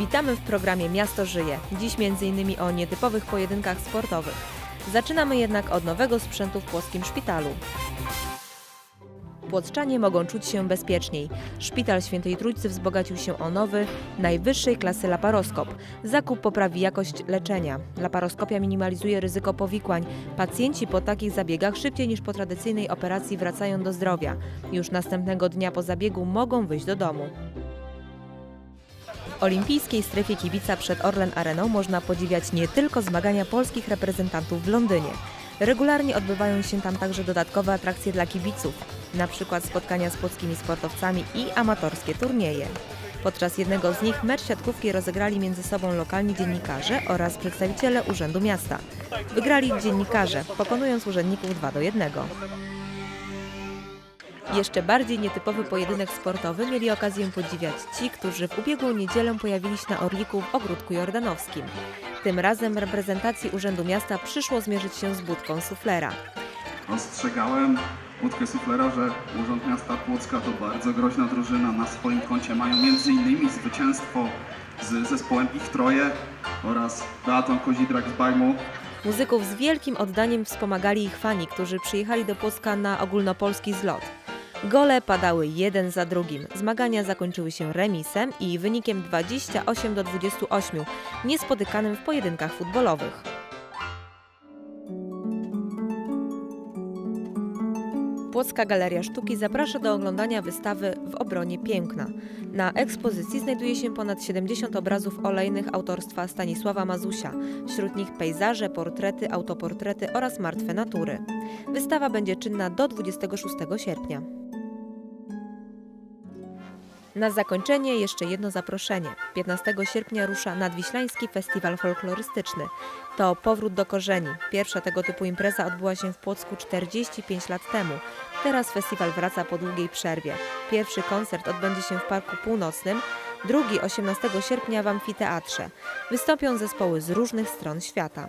Witamy w programie Miasto Żyje. Dziś m.in. o nietypowych pojedynkach sportowych. Zaczynamy jednak od nowego sprzętu w Płockim Szpitalu. Płoczczanie mogą czuć się bezpieczniej. Szpital Świętej Trójcy wzbogacił się o nowy, najwyższej klasy laparoskop. Zakup poprawi jakość leczenia. Laparoskopia minimalizuje ryzyko powikłań. Pacjenci po takich zabiegach szybciej niż po tradycyjnej operacji wracają do zdrowia. Już następnego dnia po zabiegu mogą wyjść do domu. Olimpijskiej strefie kibica przed Orlen Areną można podziwiać nie tylko zmagania polskich reprezentantów w Londynie. Regularnie odbywają się tam także dodatkowe atrakcje dla kibiców, przykład spotkania z płockimi sportowcami i amatorskie turnieje. Podczas jednego z nich mecz siatkówki rozegrali między sobą lokalni dziennikarze oraz przedstawiciele Urzędu Miasta. Wygrali dziennikarze, pokonując urzędników 2 do 1. Jeszcze bardziej nietypowy pojedynek sportowy mieli okazję podziwiać ci, którzy w ubiegłą niedzielę pojawili się na Orliku w Ogródku Jordanowskim. Tym razem reprezentacji Urzędu Miasta przyszło zmierzyć się z budką suflera. Ostrzegałem Łódkę Suflera, że Urząd Miasta Płocka to bardzo groźna drużyna. Na swoim koncie mają m.in. zwycięstwo z zespołem Ich Troje oraz Beatą Kozidrak z Bajmu. Muzyków z wielkim oddaniem wspomagali ich fani, którzy przyjechali do Płocka na ogólnopolski zlot. Gole padały jeden za drugim. Zmagania zakończyły się remisem i wynikiem 28 do 28, niespotykanym w pojedynkach futbolowych. Płocka Galeria Sztuki zaprasza do oglądania wystawy W obronie piękna. Na ekspozycji znajduje się ponad 70 obrazów olejnych autorstwa Stanisława Mazusia, wśród nich pejzaże, portrety, autoportrety oraz martwe natury. Wystawa będzie czynna do 26 sierpnia. Na zakończenie jeszcze jedno zaproszenie. 15 sierpnia rusza Nadwiślański Festiwal Folklorystyczny. To powrót do korzeni. Pierwsza tego typu impreza odbyła się w Płocku 45 lat temu. Teraz festiwal wraca po długiej przerwie. Pierwszy koncert odbędzie się w Parku Północnym, drugi 18 sierpnia w Amfiteatrze. Wystąpią zespoły z różnych stron świata.